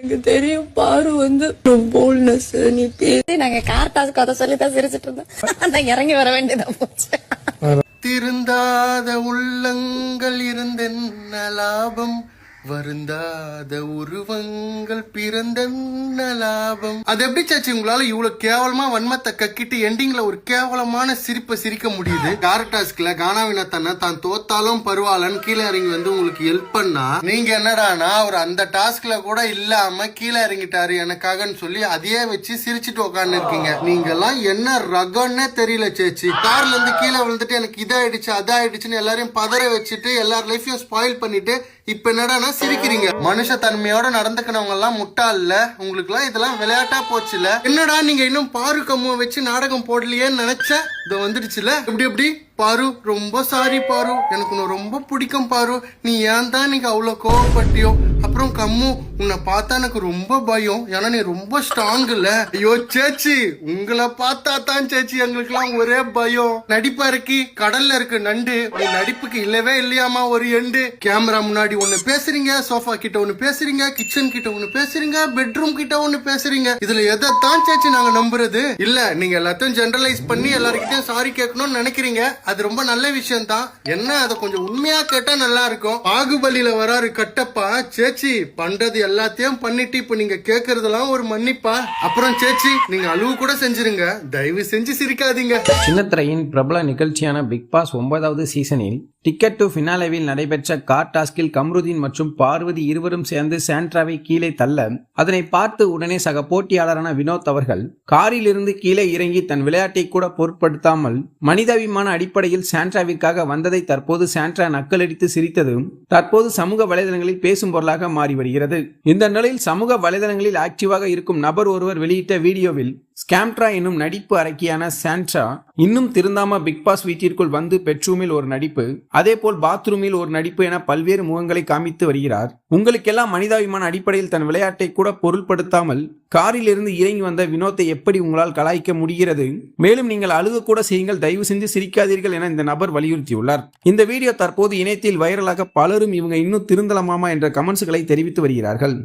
எனக்கு தெரியும் பாரு வந்து போல்னஸ் நீ பேசி நாங்க கார் டாஸ் கதை சொல்லி தான் சிரிச்சிட்டு இருந்தோம். அதான் இறங்கி வர வேண்டியதா போச்சு. திருந்தாத லாபம் வருந்தாத உருவங்கள் பிறந்த லாபம்? அது எப்படி சாச்சு உங்களால இவ்வளவு கேவலமா வன்மத்தை கக்கிட்டு எண்டிங்ல ஒரு கேவலமான சிரிப்பை சிரிக்க முடியுது? டாஸ்க்ல கானாவின தன்னை தான் தோத்தாலும் பரவாயில்லன்னு கீழே இறங்கி வந்து உங்களுக்கு ஹெல்ப் பண்ணா நீங்க என்னடானா அவர் அந்த டாஸ்க்ல கூட இல்லாம கீழே இறங்கிட்டாரு எனக்காகன்னு சொல்லி அதையே வச்சு சிரிச்சிட்டு உட்காந்து இருக்கீங்க நீங்க எல்லாம் என்ன ரகம்னே தெரியல சேச்சி. கார்ல இருந்து கீழே விழுந்துட்டு எனக்கு இதாயிடுச்சு அதாயிடுச்சுன்னு எல்லாரையும் பதற வச்சுட்டு எல்லார் லைஃபையும் ஸ்பாயில் பண்ணிட்டு இப்ப என்னடானா சிரிக்கிறீங்க. மனுஷ தன்மையோட நடந்துக்கணவங்க எல்லாம் முட்டாள்ல உங்களுக்கு எல்லாம் இதெல்லாம் விளையாட்டா போச்சுல. என்னடா நீங்க இன்னும் பாரு கம்முவ வச்சு நாடகம் போடலையேன்னு நினைச்ச? இது வந்துடுச்சுல. இப்படி எப்படி? பாரு ரொம்ப சாரி பாரு. எனக்கு உன்னை ரொம்ப பிடிக்கும் பாரு. நீ ஏன் தான் நீங்க அவ்வளவு கோவப்பட்டியோ? அப்புறம் கம்மு உன்னை பார்த்தா எனக்கு ரொம்ப பயம். ஏன்னா நீ ரொம்ப ஸ்ட்ராங் இல்ல ஐயோ சேச்சி உங்களை பார்த்தா தான் சேச்சி எங்களுக்குலாம் ஒரே பயம். நடிப்பா இருக்கி கடல்ல இருக்கு நண்டு உன் நடிப்புக்கு இல்லவே இல்லையாமா ஒரு எண்டு. கேமரா முன்னாடி ஒண்ணு பேசுறீங்க சோஃபா கிட்ட ஒண்ணு பேசுறீங்க கிச்சன் கிட்ட ஒண்ணு பேசுறீங்க பெட்ரூம் கிட்ட ஒண்ணு பேசுறீங்க. இதுல எதைத்தான் சேச்சி நாங்க நம்புறது? இல்ல நீங்க எல்லாத்தையும் ஜெனரலைஸ் பண்ணி எல்லாருக்கிட்டையும் சாரி கேட்கணும்னு நினைக்கிறீங்க. அது ரொம்ப நல்ல விஷயம் தான் என்ன அதை கொஞ்சம் உண்மையா கேட்டா நல்லா இருக்கும். பாகுபலியில வராரு கட்டப்பா சேச்சி பண்றது எல்லாத்தையும் பண்ணிட்டு இப்ப நீங்க கேக்குறதெல்லாம் ஒரு மன்னிப்பா? அப்புறம் சேச்சி நீங்க அழுவு கூட செஞ்சிருங்க. தயவு செஞ்சு சிரிக்காதீங்க. சின்னத்திரையின் பிரபல நிகழ்ச்சியான பிக் பாஸ் ஒன்பதாவது சீசனில் டிக்கெட் டு ஃபினாலேவில் நடைபெற்ற கார் டாஸ்கில் கம்ருதீன் மற்றும் பார்வதி இருவரும் சேர்ந்து சாண்ட்ராவை கீழே தள்ள அதனை பார்த்து உடனே சக போட்டியாளரான வினோத் அவர்கள் காரிலிருந்து கீழே இறங்கி தன் விளையாட்டை கூட பொருட்படுத்தாமல் மனிதாபிமான அடிப்படையில் சாண்ட்ராவிற்காக வந்ததை தற்போது சாண்ட்ரா நக்கலடித்து சிரித்ததும் தற்போது சமூக வலைதளங்களில் பேசும் பொருளாக மாறி வருகிறது. இந்த நிலையில் சமூக வலைதளங்களில் ஆக்டிவாக இருக்கும் நபர் ஒருவர் வெளியிட்ட வீடியோவில் ஸ்கேம்ட்ரா என்னும் நடிப்பு அரக்கியான சாண்ட்ரா இன்னும் திருந்தாம பிக் பாஸ் வீட்டிற்குள் வந்து பெட்ரூமில் ஒரு நடிப்பு அதேபோல் பாத்ரூமில் ஒரு நடிப்பு என பல்வேறு முகங்களை காமித்து வருகிறார். உங்களுக்கெல்லாம் மனிதாபிமான அடிப்படையில் தன் விளையாட்டை கூட பொருள்படுத்தாமல் காரில் இருந்து இறங்கி வந்த வினோத்தை எப்படி உங்களால் கலாய்க்க முடிகிறது? மேலும் நீங்கள் அழுக கூட செய்யுங்கள் தயவு செஞ்சு சிரிக்காதீர்கள் என இந்த நபர் வலியுறுத்தியுள்ளார். இந்த வீடியோ தற்போது இணையத்தில் வைரலாக பலரும் இவங்க இன்னும் திருந்தலமாமா என்ற கமெண்ட்ஸ்களை தெரிவித்து வருகிறார்கள்.